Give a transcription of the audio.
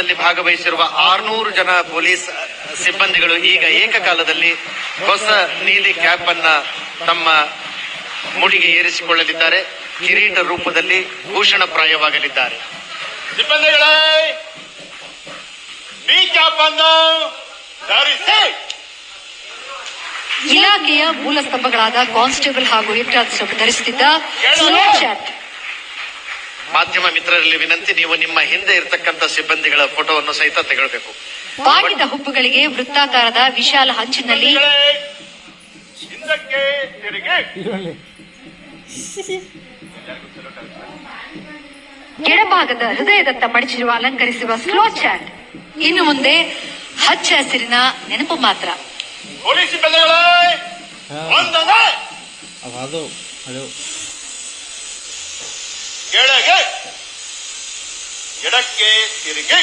ಅಭಿಯಾನದಲ್ಲಿ ಭಾಗವಹಿಸಿರುವ ಆರ್ನೂರು ಜನ ಪೊಲೀಸ್ ಸಿಬ್ಬಂದಿಗಳು ಈಗ ಏಕಕಾಲದಲ್ಲಿ ಹೊಸ ನೀಲಿ ಕ್ಯಾಪ್ ಅನ್ನ ತಮ್ಮ ಮುಡಿಗೆ ಏರಿಸಿಕೊಳ್ಳಲಿದ್ದಾರೆ. ಕಿರೀಟ ರೂಪದಲ್ಲಿ ಸಿಬ್ಬಂದಿಗಳೇ ಅನ್ನು ಧರಿಸಿ! ಇಲಾಖೆಯ ಮೂಲ ಸ್ತಂಭಗಳಾದ ಕಾನ್ಸ್ಟೇಬಲ್ ಹಾಗೂ ಕಾನ್ಸ್ಟೇಬಲ್ ಧರಿಸುತ್ತಿದ್ದ ಮಾಧ್ಯಮ ಮಿತ್ರರಲ್ಲಿ ವಿನಂತಿ ನೀವು ನಿಮ್ಮ ಹಿಂದೆ ಇರತಕ್ಕಂತ ಸಿಬ್ಬಂದಿಗಳ ಫೋಟೋವನ್ನು ಸಹಿತ ತೆಗೊಳ್ಬೇಕು ಬಾಗಿದ ಹುಬ್ಬುಗಳಿಗೆ ವೃತ್ತಾಕಾರದ ವಿಶಾಲ ಹಂಚಿನಲ್ಲಿ ಸಿಬ್ಬಂದಿಗಳೇ, ಹಿಂದಕ್ಕೆ ತಿರುಗಿ. ಎಡಭಾಗದ ಹೃದಯದತ್ತ ಮಡಚಿರುವ ಅಲಂಕರಿಸುವ ಸ್ಲೋ ಚಾಟ್ ಇನ್ನು ಮುಂದೆ ಹಚ್ಚ ಹಸಿರಿನ ನೆನಪು ಮಾತ್ರ. ಪೊಲೀಸ್ ಸಿಬ್ಬಂದಿಗಳೇ ವಂದನೆ अब ಅದು. ಕೆಳಗೆ ಎಡಕ್ಕೆ ತಿರುಗಿ.